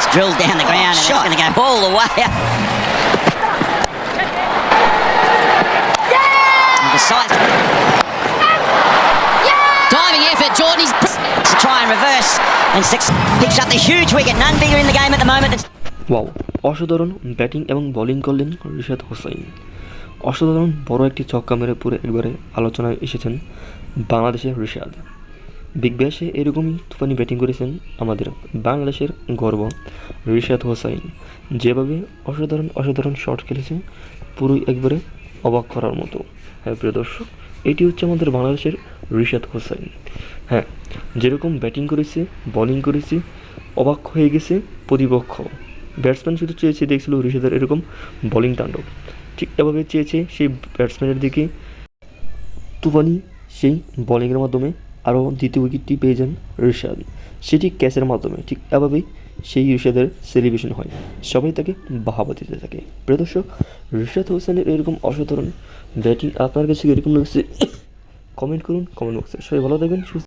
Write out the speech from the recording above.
it's drilled down the ground and it's going to go all the way up. And decides Diving effort, Jordan. He's to try and reverse and six picks up the huge wicket. None bigger in the game at the moment. than- wow অসাধারণ batting এবং bowling করলেন রিশাদ হোসাইন অসাধারণ বড় একটি ছক্কা মেরে পুরো একবারে আলোচনায় এসেছেন বাংলাদেশের রিশাদ বিগ ব্যাশে এরকমই তুফানি ব্যাটিং করেছেন আমাদের বাংলাদেশের গর্ব রিশাদ হোসাইন। যেভাবে অসাধারণ অসাধারণ শট খেলেছে, পুরোই একবারে অবাক করার মতো। হ্যাঁ প্রিয় দর্শক, এটি হচ্ছে আমাদের বাংলাদেশের রিশাদ হোসাইন। হ্যাঁ যেরকম ব্যাটিং করেছে, বোলিং করেছে, অবাক হয়ে গেছে প্রতিপক্ষ। ব্যাটসম্যান শুধু চেয়েছে, দেখছিল ঋষিদের এরকম বোলিং তাণ্ডব। ঠিক এভাবে চেয়েছে সেই ব্যাটসম্যানের দিকে। তুফানি সেই বোলিংয়ের মাধ্যমে আরও দ্বিতীয় উইকেটটি পেয়ে যান ঋষাদ। সেটি ক্যাচের মাধ্যমে, ঠিক এভাবেই সেই ঋষাদের সেলিব্রেশন হয়। সবাই তাকে বাহাবা দিতে থাকে। প্রিয় দর্শক, ঋষাদ হোসেনের এরকম অসাধারণ ব্যাটিং আপনার কাছে এরকম লাগছে? কমেন্ট করুন কমেন্ট বক্সে সবাই ভালো থাকবেন, সুস্থ